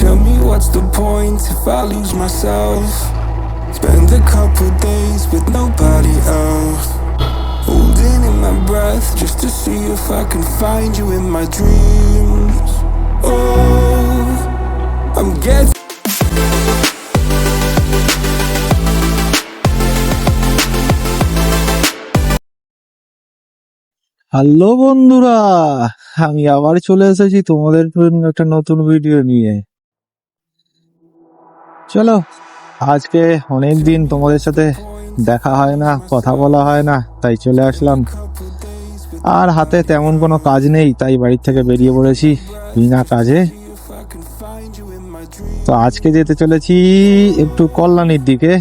Tell me what's the point if I lose myself? Spend a couple days with nobody else. Holding in my breath just to see if I can find you in my dreams. Oh, I'm getting. Hello বন্ধুরা আমি আবার চলে এসেছি তোমাদের জন্য একটা নতুন video নিয়ে চলো, আজকে অনেক দিন তোমাদের সাথে দেখা হয় না, কথা বলা হয় না, তাই চলে আসলাম। আর হাতে তেমন কোনো কাজ নেই, তাই বাড়ির থেকে বেরিয়ে পড়েছি বিনা কাজে। তো আজকে যেতে চলেছি একটু কল্যাণীর দিকে,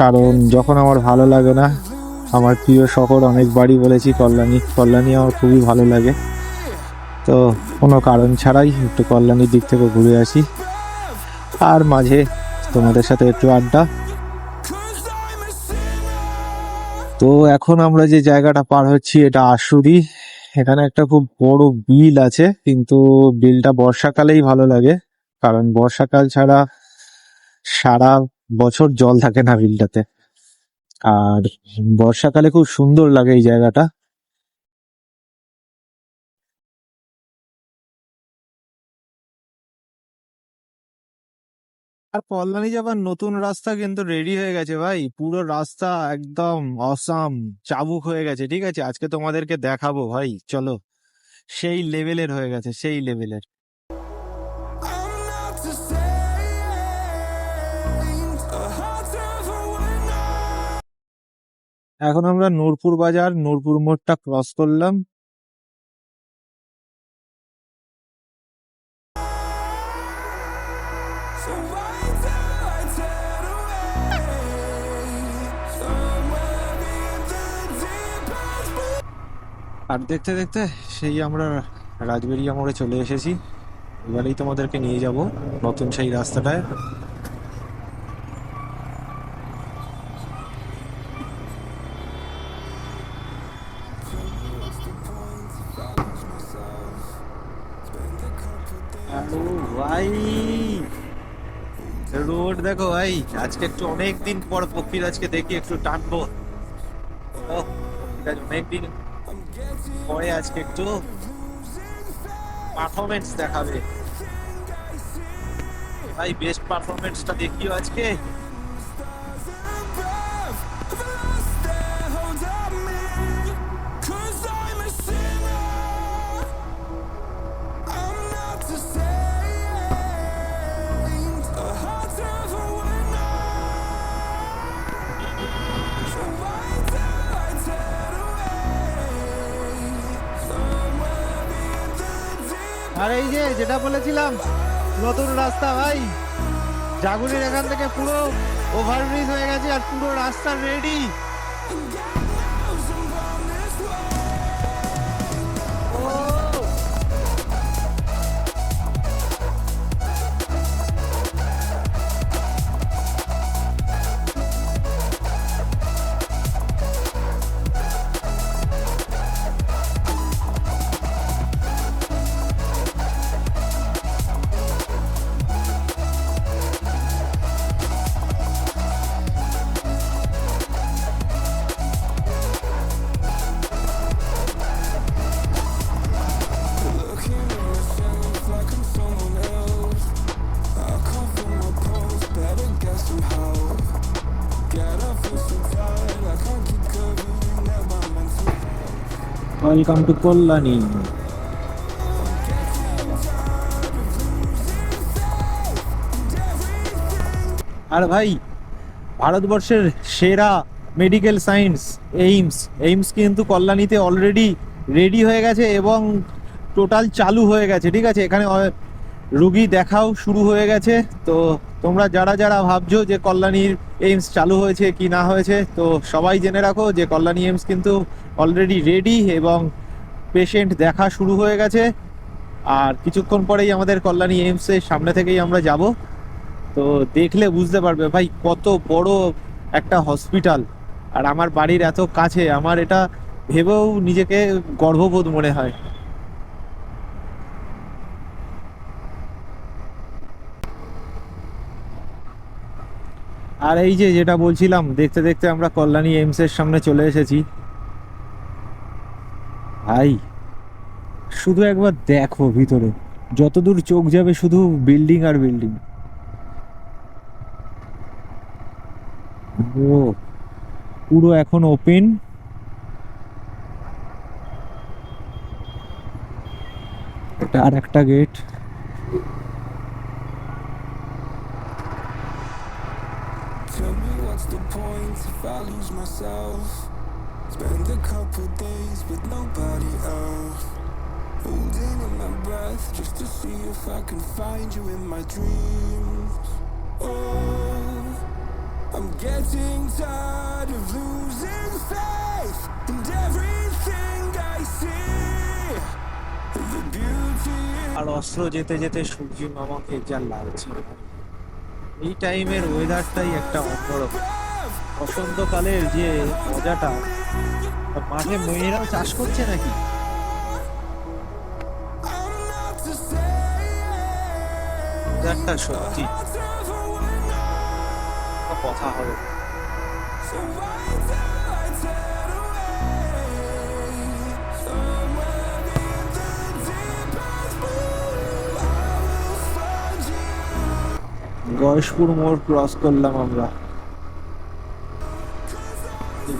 কারণ যখন আমার ভালো লাগে না, আমার প্রিয় শহর অনেকবারই বলেছি কল্যাণী কল্যাণী আমার খুবই ভালো লাগে। তো কোনো কারণ ছাড়াই একটু কল্যাণীর দিক থেকে ঘুরে আসি। আর মাঝে তোমাদের সাথে একটু আড্ডা। তো এখন আমরা যে জায়গাটা পার হচ্ছি, এটা আশুরি। এখানে একটা খুব বড় বিল আছে, কিন্তু বিলটা বর্ষাকালেই ভালো লাগে, কারণ বর্ষাকাল ছাড়া সারা বছর জল থাকে না বিলটাতে। আর বর্ষাকালে খুব সুন্দর লাগে এই জায়গাটা। আর কল্যাণী যাবার নতুন রাস্তা কিন্তু রেডি হয়ে গেছে ভাই। পুরো রাস্তা একদম অসাম চাবুক হয়ে গেছে, ঠিক আছে? আজকে তোমাদেরকে দেখাবো ভাই, চলো। সেই লেভেলের হয়ে গেছে, সেই লেভেলের এখন আমরা নূরপুর বাজার, নূরপুর মোড়টা ক্রস করলাম। আর দেখতে দেখতে সেই আমরা রাজবেরিয়া মোড়ে চলে এসেছি। এবারেই তোমাদেরকে নিয়ে যাব নতুন সেই রাস্তাটায়। ভাই, রোড দেখো ভাই, আজকে একটু অনেকদিন পর পক্ষীর আজকে দেখি, একটু টানবো। ও অনেক দিন পরে আজকে একটু পারফরমেন্স দেখাবে। ভাই বেস্ট পারফরমেন্সটা দেখিও আজকে। আর এই যে, যেটা বলেছিলাম, নতুন রাস্তা ভাই। জাগুনের এখান থেকে পুরো ওভারব্রিজ হয়ে গেছে আর পুরো রাস্তা রেডি ওয়েলকাম টু কল্যাণী আর ভাই, ভারতবর্ষের সেরা মেডিকেল সায়েন্স এইমস এইমস কিন্তু কল্যাণীতে অলরেডি রেডি হয়ে গেছে এবং টোটাল চালু হয়ে গেছে, ঠিক আছে? এখানে রুগী দেখাও শুরু হয়ে গেছে। তো তোমরা যারা যারা ভাবছ যে কল্যাণীর এইমস চালু হয়েছে কি না হয়েছে, তো সবাই জেনে রাখো যে কল্যাণী এইমস কিন্তু অলরেডি রেডি এবং পেশেন্ট দেখা শুরু হয়ে গেছে। আর কিছুক্ষণ পরেই আমাদের কল্যাণী এইমসের সামনে থেকেই আমরা যাব। তো দেখলে বুঝতে পারবে, ভাই, কত বড় একটা হসপিটাল আর আমার বাড়ির এত কাছে, আমার এটা ভেবেও নিজেকে গর্ববোধ মনে হয়। আর এই যে যেটা বলছিলাম, দেখতে দেখতে আমরা কল্যাণী এইমস এর সামনে চলে এসেছি। ভাই, শুধু একবার দেখো ভিতরে। যতদূর চোখ যাবে শুধু বিল্ডিং আর বিল্ডিং ও, পুরো এখন ওপেন এটা আর একটা gate Tell me what's the point if I lose myself? Spend a couple days with nobody else. Holding in my breath just to see if I can find you in my dreams. Oh, I'm getting tired of losing faith in everything I see. The beauty আর অস্ত্র যেতে যেতে সূর্য মামাকে যা লাগছে এই টাইমের ওয়েদারটাই একটা অন্যরকম বসন্তকালের যে মজাটা মাঠে মেয়েরাও চাষ করছে নাকি? একটা কথা হবে গয়েশপুর মোড় ক্রস করলাম আমরা।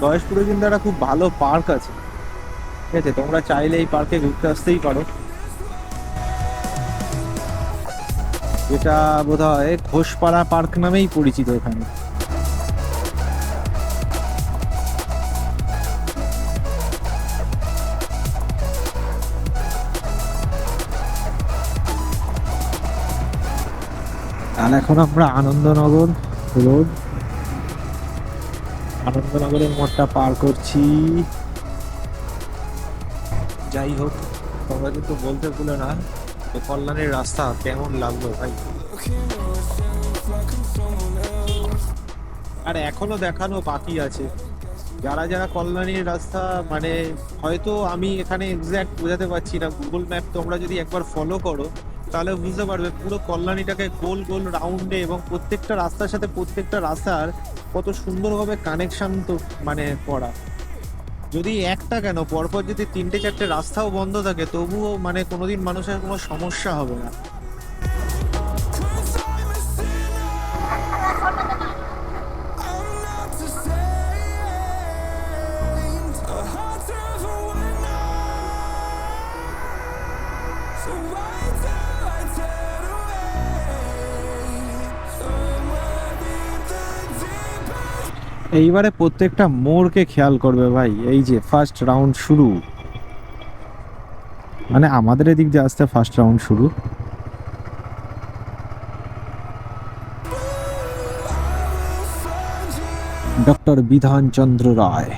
এই গয়েশপুরে কিন্তু একটা খুব ভালো পার্ক আছে। ঠিক আছে, তোমরা চাইলে এই পার্কে ঘুরতে আসতেই পারো। যেটা বোধ হয় ঘোষপাড়া পার্ক নামেই পরিচিত এখানে। এখন আমরা আনন্দনগর রোড। আনন্দনগরের মোড়টা পার করছি যাই হোক তোমরা কিন্তু বলতে ভুলে না যে কল্যাণের রাস্তা কেমন লাগল ভাই. আর এখনও দেখানো বাকি আছে যারা যারা কল্যাণীর রাস্তা মানে হয়তো আমি এখানে এক্স্যাক্ট বোঝাতে পারছি না গুগল ম্যাপ তোমরা যদি একবার ফলো করো, তাহলে বুঝতে পারবে পুরো কল্যাণীটাকে গোল গোল রাউন্ডে এবং প্রত্যেকটা রাস্তার সাথে প্রত্যেকটা রাস্তার কত সুন্দরভাবে কানেকশন তো মানে করা। যদি একটা কেন? পরপর যদি তিনটে চারটে রাস্তাও বন্ধ থাকে, তবুও মানে কোনোদিন মানুষের কোনো সমস্যা হবে না। এইবারে প্রত্যেকটা মোড়কে খেয়াল করবে ভাই, এই যে ফার্স্ট রাউন্ড শুরু। মানে আমাদের এদিক দিয়ে আসতে ফার্স্ট রাউন্ড শুরু। ডক্টর বিধান চন্দ্র রায়।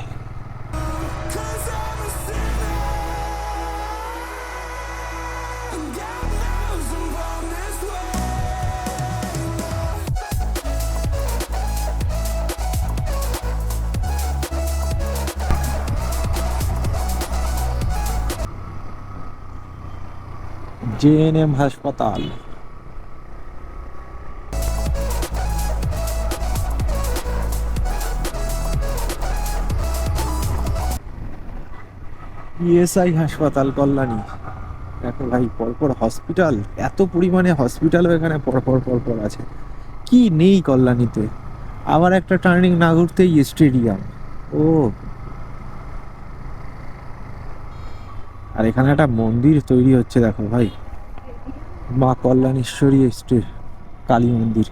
জেএনএম হাসপাতাল। ইএসআই হাসপাতাল কল্যাণী। দেখো ভাই, পরপর হসপিটাল, এত পরিমাণে হসপিটালও এখানে পরপর পরপর আছে। কি নেই কল্যাণীতে? আবার একটা টার্নিং না ঘুরতেই স্টেডিয়াম। ও। আর এখানে একটা মন্দির তৈরি হচ্ছে, দেখো ভাই। মা কল্যাণেশ্বরী স্টে কালী মন্দির।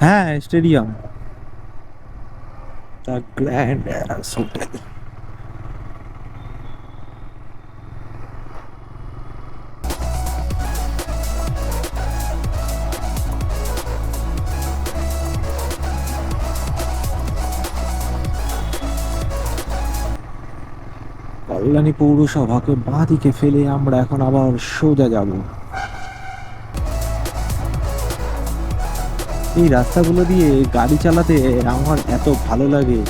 হ্যাঁ স্টেডিয়াম। দ্য গ্র্যান্ড কল্যাণী পৌরসভাকে বাঁ দিকে ফেলে আমরা এখন আবার সোজা যাব। এই রাস্তাগুলো দিয়ে গাড়ি চালাতে আমার এত ভালো লাগে।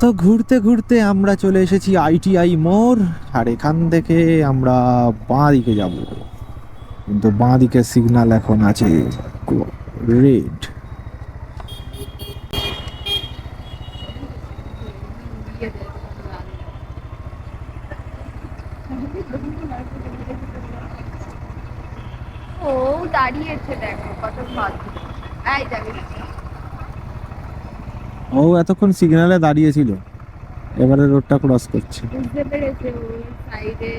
তো ঘুরতে ঘুরতে আমরা চলে এসেছি আইটিআই মোড়, আর এখান থেকে আমরা বাঁ দিকে যাব। কিন্তু বাঁ দিকে সিগন্যাল এখন আছে। রেড ও দাঁড়িয়েছে দেখো কত এই ও এতক্ষণ সিগন্যালে দাঁড়িয়েছিল। এবারে রোডটা ক্রস করছে। বুঝতে পেরেছে ও সাইডে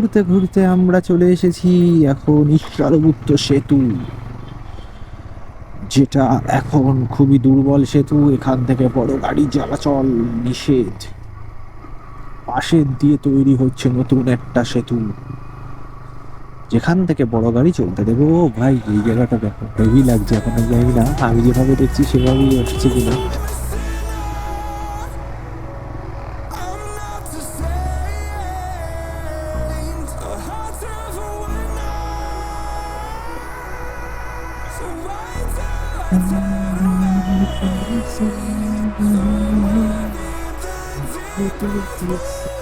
ঘুরতে ঘুরতে আমরা চলে এসেছি এখন ঈশ্বরগুপ্ত সেতু, যেটা এখন খুবই দুর্বল সেতু। এখান থেকে বড় গাড়ি চলাচল নিষেধ। পাশের দিয়ে তৈরি হচ্ছে নতুন একটা সেতু। যেখান থেকে বড় গাড়ি চলতে দেবো। ভাই, এই জায়গাটা দেখো, হেভি লাগছে, এখন আমি জানি না। আমি যেভাবে দেখছি, সেভাবেই আসছে কিনা। Thank you.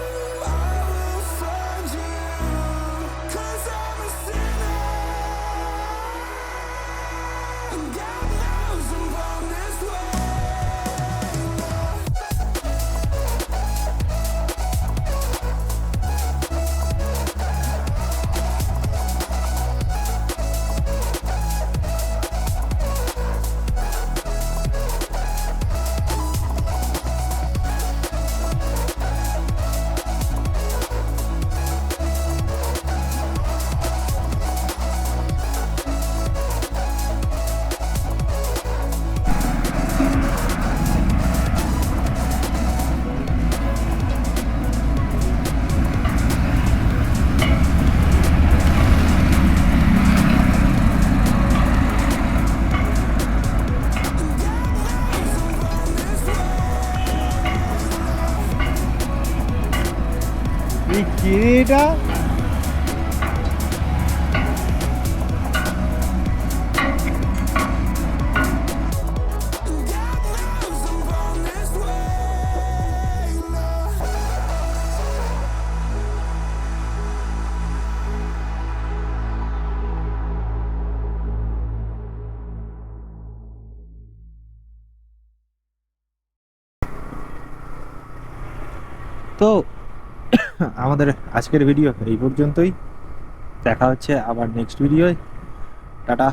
এটা তো আমাদের আজকের ভিডিও এই পর্যন্তই। দেখা হচ্ছে আবার নেক্সট ভিডিওয় টাটা।